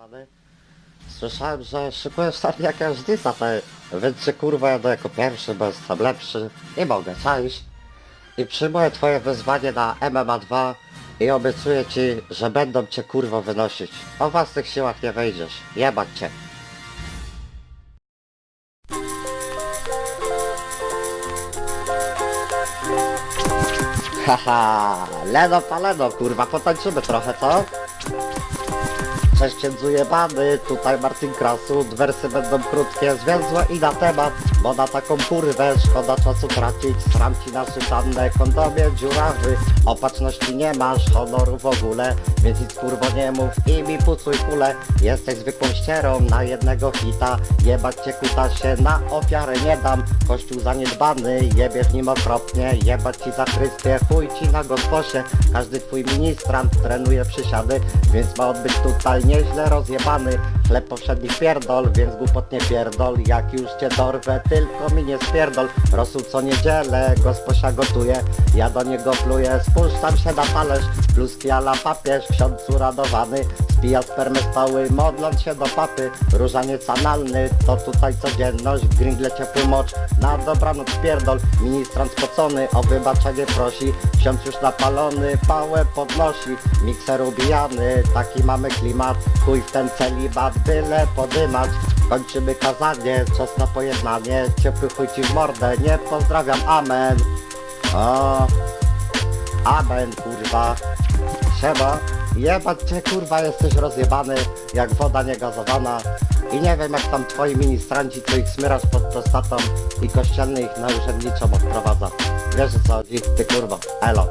Pany, słyszałem, że szykujesz tam jakieś disa, te, więc kurwa jadę jako pierwszy, bo jestem lepszy i mogę, czaisz? I przyjmuję twoje wyzwanie na MMA 2 i obiecuję ci, że będą cię kurwa wynosić. O własnych siłach nie wejdziesz, jebać cię. Haha, leno paleno kurwa, potańczymy trochę, co? Cześć księdzu jebany, tutaj Martin Krasut, wersy będą krótkie, zwięzłe i na temat, bo na taką kurwę szkoda czasu tracić, sram ci na szyczanne kondomie dziurawy, opatrzności nie masz, honoru w ogóle, więc nic kurwo nie mów i mi pucuj kulę, jesteś zwykłą ścierą na jednego hita, jebać cię kutasie, na ofiarę nie dam, kościół zaniedbany, jebie w nim okropnie, jebać ci za Chrystie, chuj ci na gosposie, każdy twój ministrant trenuje przysiady, więc ma odbyć tutaj nieźle rozjebany. Chleb powszedni pierdol, więc głupot nie pierdol. Jak już cię dorwę, tylko mi nie spierdol. Rosół co niedzielę, gosposia gotuje. Ja do niego pluję, spuszczam się na talerz. Pluski ala papież, ksiądz uradowany Spija spermę stały, modląc się do papy Różaniec analny, to tutaj codzienność W gringle ciepły mocz, na dobranoc pierdol Ministrant spocony, o wybaczenie prosi. Ksiądz już napalony, pałę podnosi. Mikser ubijany, taki mamy klimat. Chuj w ten celibat, byle podymać. Kończymy kazanie, czas na pojednanie. Ciepły chuj ci w mordę, nie pozdrawiam, amen. O, amen kurwa. Siema, jebać cię kurwa, jesteś rozjebany Jak woda niegazowana. I nie wiem jak tam twoi ministranci, co ich smyrasz pod prostatą I kościelny ich na urzędniczą odprowadza. Wiesz co chodzi, ty kurwa, elo